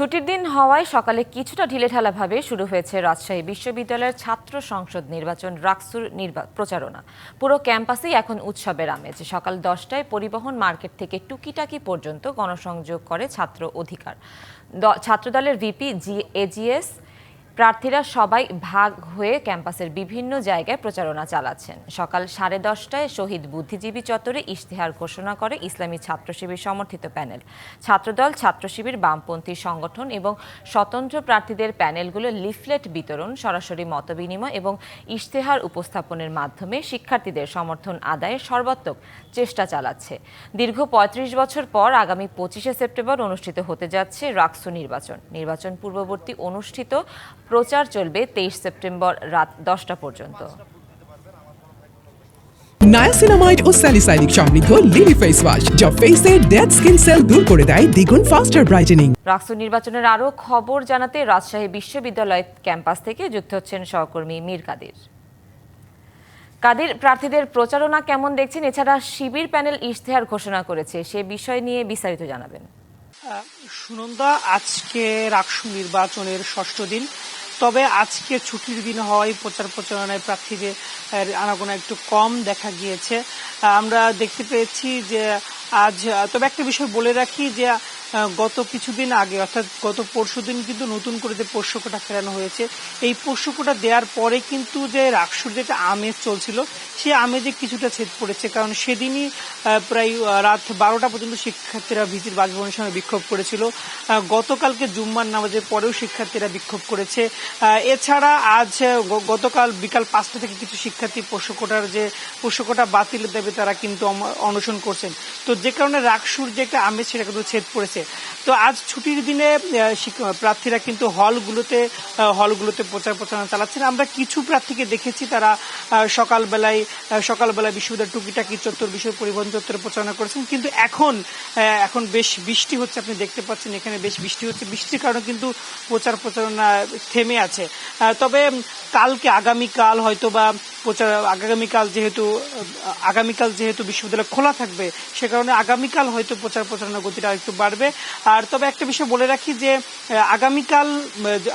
ছুটির দিন হওয়ায় সকালে কিছুটা ঢিলেঢালাভাবে শুরু হয়েছে রাজশাহী বিশ্ববিদ্যালয়ের ছাত্র সংসদ নির্বাচন রাকসুর প্রচারণা। পুরো ক্যাম্পাসেই এখন উৎসবের আমেজ। সকাল দশটায় পরিবহন মার্কেট থেকে টুকিটাকি পর্যন্ত গণসংযোগ করে ছাত্র অধিকার। ছাত্রদলের ভিপি জি এজিএস প্রার্থীরা সবাই ভাগ হয়ে ক্যাম্পাসের বিভিন্ন জায়গায় প্রচারণা চালাচ্ছেন। সকাল সাড়ে দশটায় শহীদ বুদ্ধিজীবী চত্বরে ইশতেহার ঘোষণা করে ইসলামী ছাত্র শিবির সমর্থিত প্যানেল। ছাত্রদল, ছাত্র শিবির, বামপন্থী সংগঠন এবং স্বতন্ত্র প্রার্থীদের প্যানেলগুলো লিফলেট বিতরণ, সরাসরি মতবিনিময় এবং ইশতেহার উপস্থাপনের মাধ্যমে শিক্ষার্থীদের সমর্থন আদায়ে সর্বাত্মক চেষ্টা চালাচ্ছে। দীর্ঘ পঁয়ত্রিশ বছর পর আগামী পঁচিশে সেপ্টেম্বর অনুষ্ঠিত হতে যাচ্ছে রাকসু নির্বাচন। নির্বাচন পূর্ববর্তী অনুষ্ঠিত প্রচার চলবে তেইশ সেপ্টেম্বর রাত দশটা পর্যন্ত। নায়াসিনামাইড ও স্যালিসাইলিক সমৃদ্ধ লিলি ফেস ওয়াশ যা ফেসের ডেড স্কিন সেল দূর করে দেয় দ্বিগুণ ফাস্টার ব্রাইটেনিং। রাকসু নির্বাচনের আরও খবর জানাতে রাজশাহী বিশ্ববিদ্যালয় ক্যাম্পাস থেকে যুক্ত হচ্ছেন সহকর্মী মীর কাদির। কাদির প্রার্থীদের প্রচারণা কেমন দেখছেন? এছাড়া শিবির প্যানেল ইশতেহার ঘোষণা করেছে সে বিষয় নিয়ে বিস্তারিত জানাবেন। সুনন্দা আজকে রাকসু নির্বাচনের ষষ্ঠ দিন। তবে আজকে ছুটির দিন হওয়ায় প্রচার প্রচারণায় প্রার্থীদের আনাগোনা একটু কম দেখা গিয়েছে। আমরা দেখতে পেয়েছি যে আজ, তবে একটা বিষয় বলে রাখি যে গত কিছুদিন আগে, অর্থাৎ গত পরশু দিন কিন্তু নতুন করে যে পোষ্যকোটা ফেরানো হয়েছে, এই পোষ্যকোটা দেওয়ার পরে কিন্তু যে রাকসুর যে একটা আমেজ চলছিল, সেই আমেজে কিছুটা ছেদ পড়েছে। কারণ সেদিনই প্রায় রাত বারোটা পর্যন্ত শিক্ষার্থীরা ভিজির বাসভবনের সামনে বিক্ষোভ করেছিল। গতকালকে জুম্মার নামাজের পরেও শিক্ষার্থীরা বিক্ষোভ করেছে। এছাড়া আজ গতকাল বিকাল পাঁচটা থেকে কিছু শিক্ষার্থী পোষ্যকোটার যে পোষ্যকোটা বাতিল দেবে, তারা কিন্তু অনশন করছেন। তো যে কারণে রাকসুর যে একটা আমেজ, সেটা কিন্তু ছেদ পড়েছে। তো আজ ছুটির দিনে প্রার্থীরা কিন্তু হলগুলোতে হলগুলোতে প্রচার প্রচারণা চালাচ্ছেন। আমরা কিছু প্রার্থীকে দেখেছি তারা সকালবেলায় আহ, সকালবেলায় বিশ্ববিদ্যালয় টুকিটাকি চত্বর বিষয় পরিবহন চত্বরে প্রচারণা করেছেন। কিন্তু এখন এখন বেশ বৃষ্টি হচ্ছে আপনি দেখতে পাচ্ছেন এখানে বেশ বৃষ্টি হচ্ছে। বৃষ্টির কারণে কিন্তু প্রচার প্রচারণা থেমে আছে। তবে কালকে আগামীকাল হয়তো বা প্রচার আগামীকাল যেহেতু আগামীকাল যেহেতু বিশ্ববিদ্যালয় খোলা থাকবে সে কারণে আগামীকাল হয়তো প্রচার প্রচারণা গতিটা একটু বাড়বে। আর তবে একটা বিষয় বলে রাখি যে আগামীকাল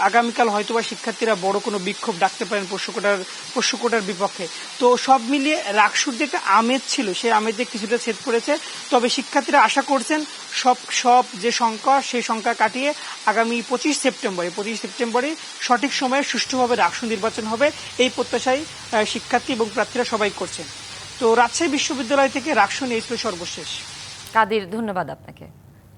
আগামীকাল হয়তো বা শিক্ষার্থীরা বড় কোনো বিক্ষোভ ডাকতে পারেন পশুকোটার পশুকোটার বিপক্ষে। তো সব মিলিয়ে রাকসুর যে একটা আমেজ ছিল সেই আমেজে কিছুটা ছেদ পড়েছে। তবে শিক্ষার্থীরা আশা করছেন সব সব যে সংখ্যা সেই সংখ্যা কাটিয়ে আগামী পঁচিশ সেপ্টেম্বরে পঁচিশ সেপ্টেম্বরে সঠিক সময়ে সুষ্ঠুভাবে রাকসু নির্বাচন হবে এই প্রত্যাশাই আহ, শিক্ষার্থী এবং প্রার্থীরা সবাই করছেন। তো রাজশাহী বিশ্ববিদ্যালয় থেকে রাকসু নিয়ে এই ছিল সর্বশেষ। কাদের, ধন্যবাদ আপনাকে।